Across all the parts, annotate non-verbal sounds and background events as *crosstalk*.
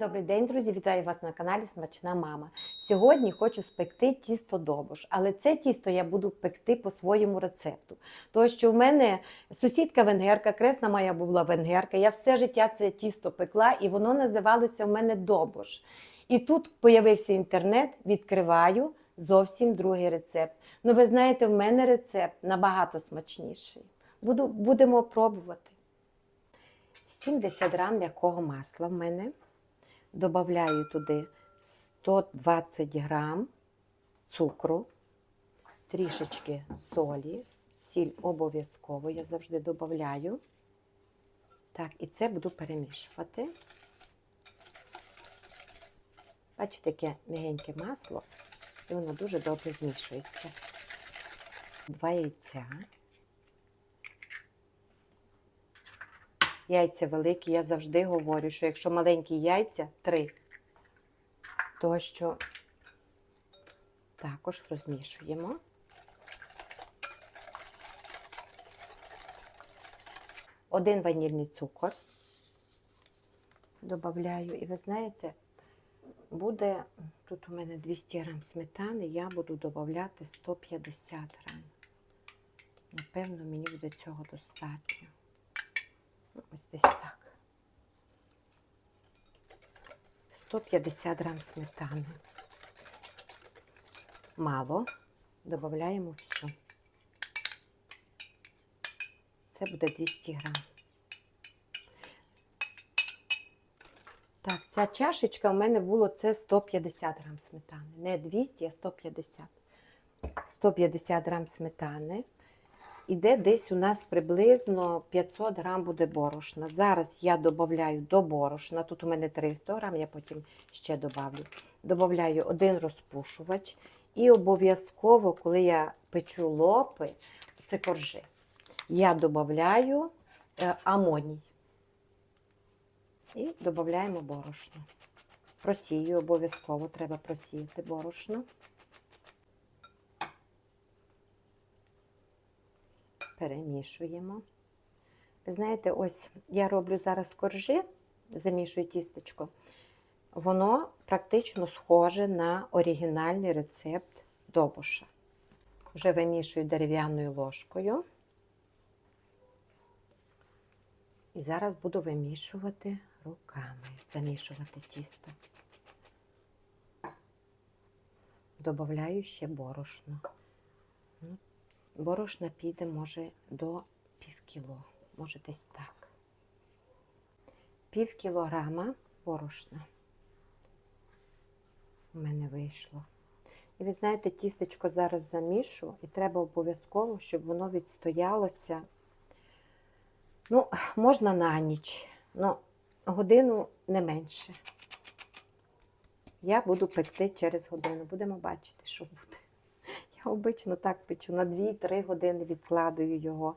Добрий день, друзі! Вітаю вас на каналі Смачна Мама. Сьогодні хочу спекти тісто добуш, але це тісто я буду пекти по своєму рецепту. Тому що в мене сусідка венгерка, кресна моя була венгерка. Я все життя це тісто пекла, і воно називалося в мене добуш. І тут появився інтернет, відкриваю зовсім другий рецепт. Ну, ви знаєте, в мене рецепт набагато смачніший. Буду, будемо пробувати. 70 грам м'якого масла в мене. Добавляю туди 120 грам цукру, трішечки солі, сіль обов'язково я завжди додаю. Так, і це буду перемішувати. Бачите, яке м'ягеньке масло, і воно дуже добре змішується. Два яйця. Яйця великі, я завжди говорю, що якщо маленькі яйця, три, то що також розмішуємо. Один ванільний цукор додаю. І ви знаєте, буде, тут у мене 200 грам сметани, я буду додати 150 грам. Напевно, мені буде цього достатньо. Ось десь так. 150 грам сметани. Мало. Додаємо всю. Це буде 200 грам. Так, ця чашечка в мене було це 150 грам сметани. Не 200, а 150. 150 грам сметани. Іде десь у нас приблизно 500 грам буде борошна. Зараз я додаю до борошна, тут у мене 300 грам, я потім ще додавлю. Додаю один розпушувач. І обов'язково, коли я печу лопи, це коржи, я додаю е, амоній. І додаємо борошно. Просію обов'язково, треба просіяти борошно. Перемішуємо. Ви знаєте, ось я роблю зараз коржі, замішую тістечко. Воно практично схоже на оригінальний рецепт добуша. Вже вимішую дерев'яною ложкою. І зараз буду вимішувати руками, замішувати тісто. Добавляю ще борошно. Борошна піде, може, до пів кіло, може десь так. Пів кілограма борошна у мене вийшло. І ви знаєте, тістечко зараз замішу, і треба обов'язково, щоб воно відстоялося. Ну, можна на ніч, але годину не менше. Я буду пекти через годину. Будемо бачити, що буде. Я обично так печу, на 2-3 години відкладую його.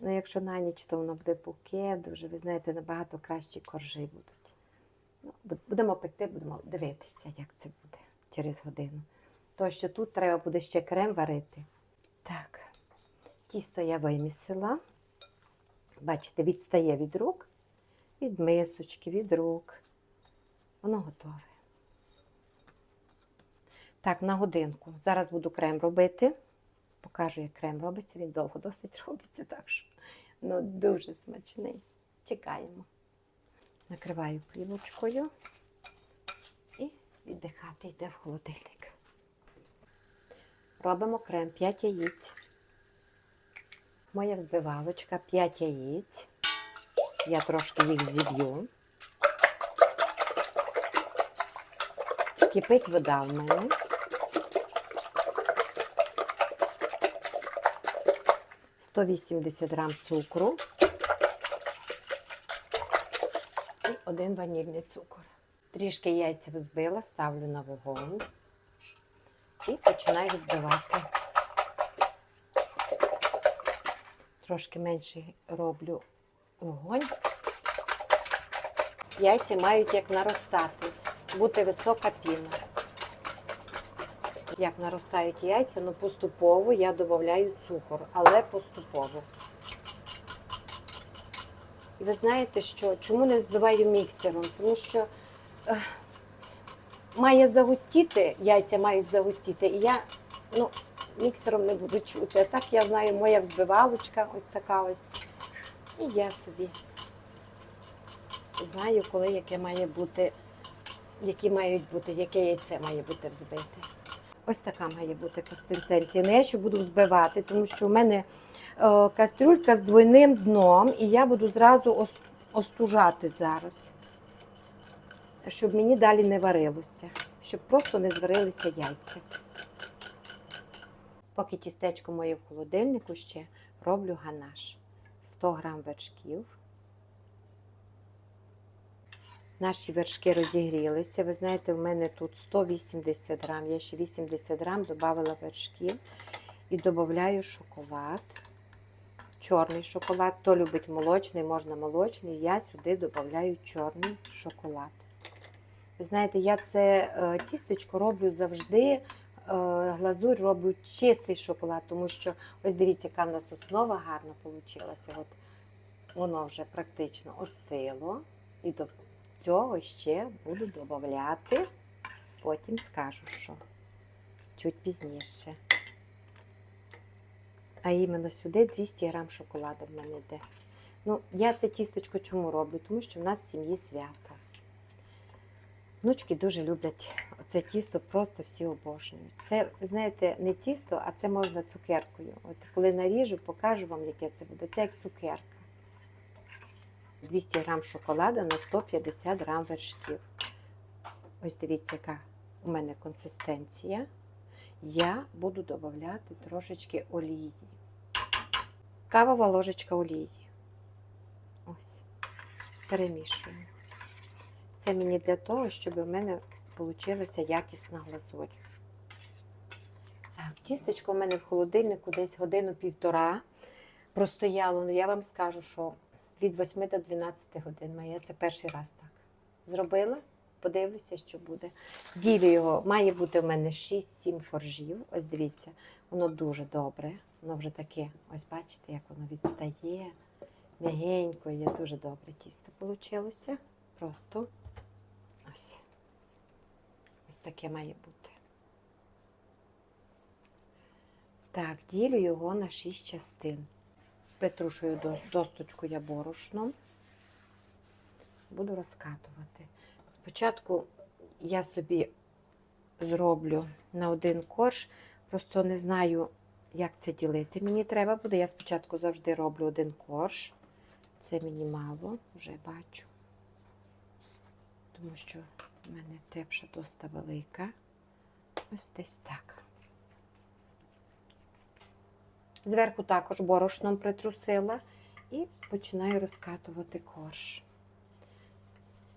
Ну, якщо на ніч, то воно буде букет, дуже, ви знаєте, набагато кращі коржі будуть. Ну, Будемо пекти, будемо дивитися, як це буде через годину. То, що тут треба буде ще крем варити. Так, тісто я вимісила. Бачите, відстає від рук, від мисочки, від рук. Воно готове. Так, на годинку. Зараз буду крем робити. Покажу, як крем робиться. Він довго досить *laughs* робиться, так що ну, дуже смачний. Чекаємо. Накриваю плівочкою і віддихати йде в холодильник. Робимо крем 5 яєць. Моя взбивалочка 5 яєць. Я трошки їх зіб'ю. Кипить вода в мене. Сто вісімдесят грам цукру і один ванільний цукор. Трішки яйця взбила, ставлю на вогонь і починаю взбивати. Трошки менше роблю вогонь. Яйця мають як наростати, бути висока піна. Як наростають яйця, ну поступово я додаю цукор, але поступово. І ви знаєте, що чому не збиваю міксером? Тому що е, має загустіти, яйця мають загустіти, і я ну, міксером не буду чути. А так я знаю, моя взбивалочка ось така ось. І я собі знаю, коли яке має бути, які мають бути, яке яйце має бути взбите. Ось така має бути консистенція. Ну, я ще буду взбивати, тому що у мене е, кастрюлька з двойним дном, і я буду зразу ос- остужати зараз, щоб мені далі не варилося, щоб просто не зварилися яйця. Поки тістечко моє в холодильнику ще роблю ганаш. 100 грам вершків. Наші вершки розігрілися. Ви знаєте, в мене тут 180 грам. Я ще 80 грам додавала вершків і додаю шоколад. Чорний шоколад. Хто любить молочний, можна молочний. Я сюди додаю чорний шоколад. Ви знаєте, я це е, тістечко роблю завжди. е, Глазурь роблю чистий шоколад, тому що ось дивіться, яка в нас основа гарна вийшла. От воно вже практично остило. І цього ще буду додати, потім скажу, що чуть пізніше. А іменно сюди 200 грам шоколаду в мене йде. Ну, я це тістечко чому роблю? Тому що в нас в сім'ї свято. Внучки дуже люблять це тісто, просто всі обожнюють. Це, знаєте, не тісто, а це можна цукеркою. От коли наріжу, покажу вам, яке це буде. Це як цукерка. 200 грам шоколада на 150 грам вершків. Ось дивіться, яка у мене консистенція. Я буду додати трошечки олії. Кавова ложечка олії. Ось. Перемішуємо. Це мені для того, щоб у мене вийшла якісна глазурь. Так, тістечко у мене в холодильнику десь годину-півтора простояло. Ну я вам скажу, що від 8 до 12 годин має. Це перший раз так. Зробила, подивлюся, що буде. Ділю його, має бути у мене 6-7 форжів. Ось дивіться, воно дуже добре. Воно вже таке, ось бачите, як воно відстає. М'ягенько, є дуже добре тісто вийшло. Просто ось. Ось таке має бути. Так, ділю його на 6 частин. Притрушую досточку я борошном. Буду розкатувати. Спочатку я собі зроблю на один корж, просто не знаю, як це ділити. Мені треба буде. Я спочатку завжди роблю один корж. Це мені мало, вже бачу. Тому що в мене тепша доста велика. Ось десь так. Зверху також борошном притрусила і починаю розкатувати корж.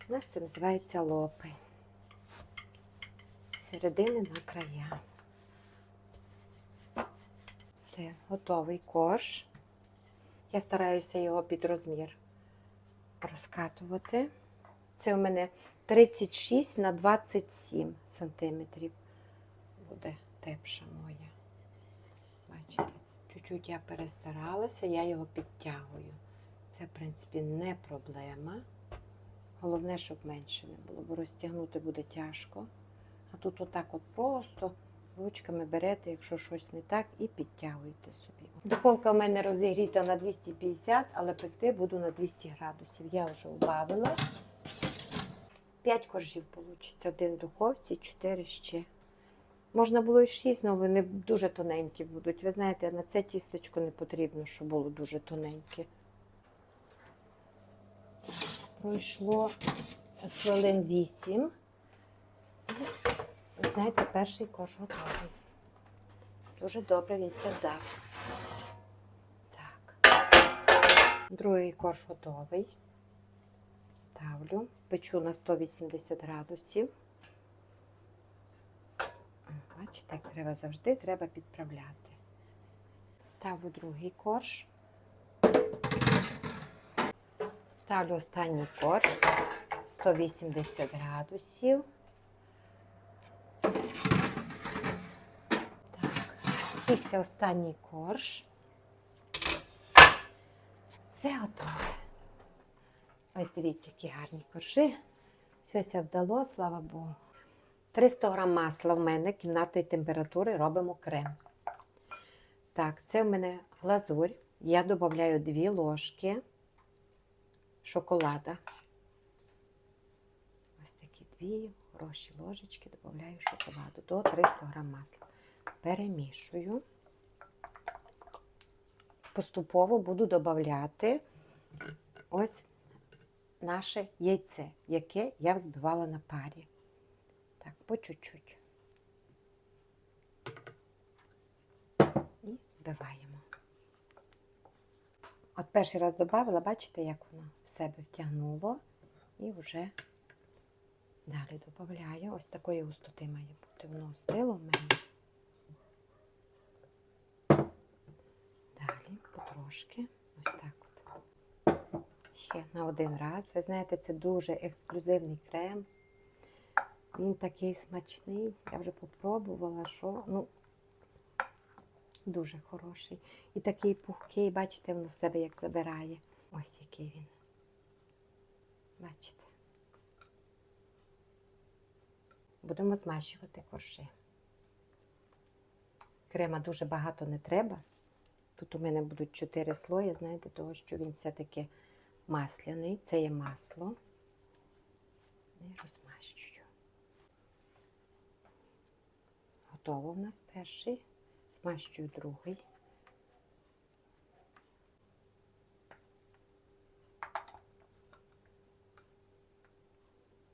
У нас це називається лопи. З середини на края. Все, готовий корж. Я стараюся його під розмір розкатувати. Це у мене 36 на 27 сантиметрів. Буде тепша моя. Чуть-чуть я перестаралася, я його підтягую. Це, в принципі, не проблема. Головне, щоб менше не було, бо розтягнути буде тяжко. А тут отак от просто ручками берете, якщо щось не так, і підтягуєте собі. Духовка в мене розігріта на 250, але пекти буду на 200 градусів. Я вже убавила. 5 коржів вийде. Один в духовці, 4 ще. Можна було і 6, але вони дуже тоненькі будуть. Ви знаєте, на це тістечко не потрібно, щоб було дуже тоненьке. Пройшло хвилин 8. І, знаєте, перший корж готовий. Дуже добре він це вдав. Так. Другий корж готовий. Ставлю. Печу на 180 градусів. Бачите, як треба завжди, треба підправляти. Ставлю другий корж. Ставлю останній корж 180 градусів. Так, спікся останній корж. Все готове. Ось дивіться, які гарні коржи. Щось вдало, слава Богу. 300 грам масла в мене кімнатної температури робимо крем. Так, це в мене глазурь. Я додаю 2 ложки шоколада. Ось такі дві хороші ложечки додаю шоколаду до 300 грам масла. Перемішую. Поступово буду додавати ось наше яйце, яке я взбивала на парі. Так, по чуть-чуть. І вбиваємо. От перший раз додавала, бачите, як воно в себе втягнуло. І вже далі додаю. Ось такої густоти має бути. Воно стило в мене. Далі потрошки. Ось так от. Ще на один раз. Ви знаєте, це дуже ексклюзивний крем. Він такий смачний. Я вже попробувала, що ну, дуже хороший. І такий пухкий, бачите, воно в себе як забирає. Ось який він. Бачите. Будемо змащувати коржі. Крема дуже багато не треба. Тут у мене будуть 4 слої, знаєте, того, що він все-таки масляний. Це є масло. І розмащую. Готово в нас перший. Змащую другий.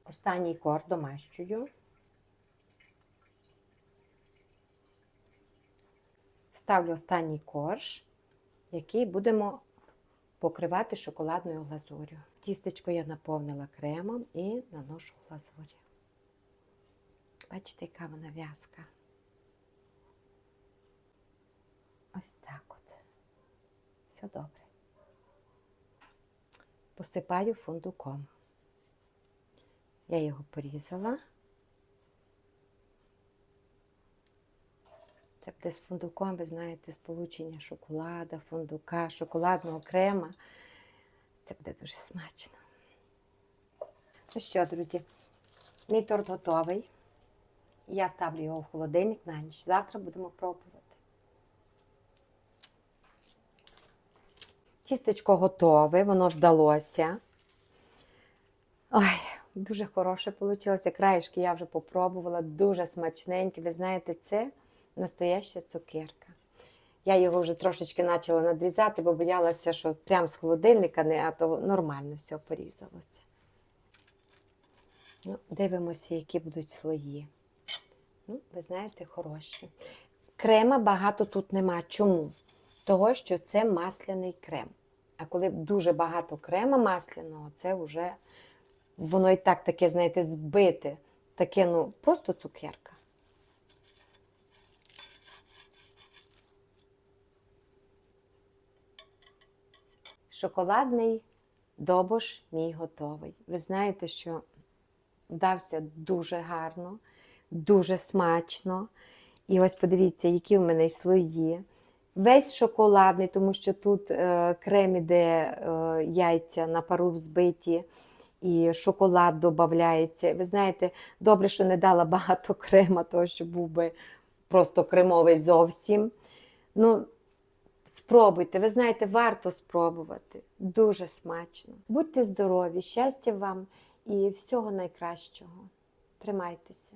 Останній корж домащую. Ставлю останній корж, який будемо покривати шоколадною глазур'ю. Тістечко я наповнила кремом і наношу глазур'ю. Бачите, яка вона в'язка. Ось так от. Все добре. Посипаю фундуком. Я його порізала. Це буде з фундуком, ви знаєте, сполучення шоколада, фундука, шоколадного крема. Це буде дуже смачно. Ну що, друзі, мій торт готовий. Я ставлю його в холодильник на ніч. Завтра будемо пробувати. Тістечко готове, воно вдалося. Ой, дуже хороше вийшло. Краєшки я вже попробувала, дуже смачненькі. Ви знаєте, це настояща цукерка. Я його вже трошечки почала надрізати, бо боялася, що прямо з холодильника, не, а то нормально все порізалося. Ну, дивимося, які будуть слої. Ну, ви знаєте, хороші. Крема багато тут нема. Чому? Того, що це масляний крем. А коли дуже багато крема масляного, це вже воно і так таке, знаєте, збите. Таке, ну, просто цукерка. Шоколадний добош мій готовий. Ви знаєте, що вдався дуже гарно, дуже смачно. І ось подивіться, які в мене слої. Весь шоколадний, тому що тут е, крем іде е, яйця на пару взбиті, і шоколад додається. Ви знаєте, добре, що не дала багато *laughs* крема, того що був би просто кремовий зовсім. Ну, Спробуйте, ви знаєте, варто спробувати. Дуже смачно. Будьте здорові, щастя вам і всього найкращого. Тримайтеся.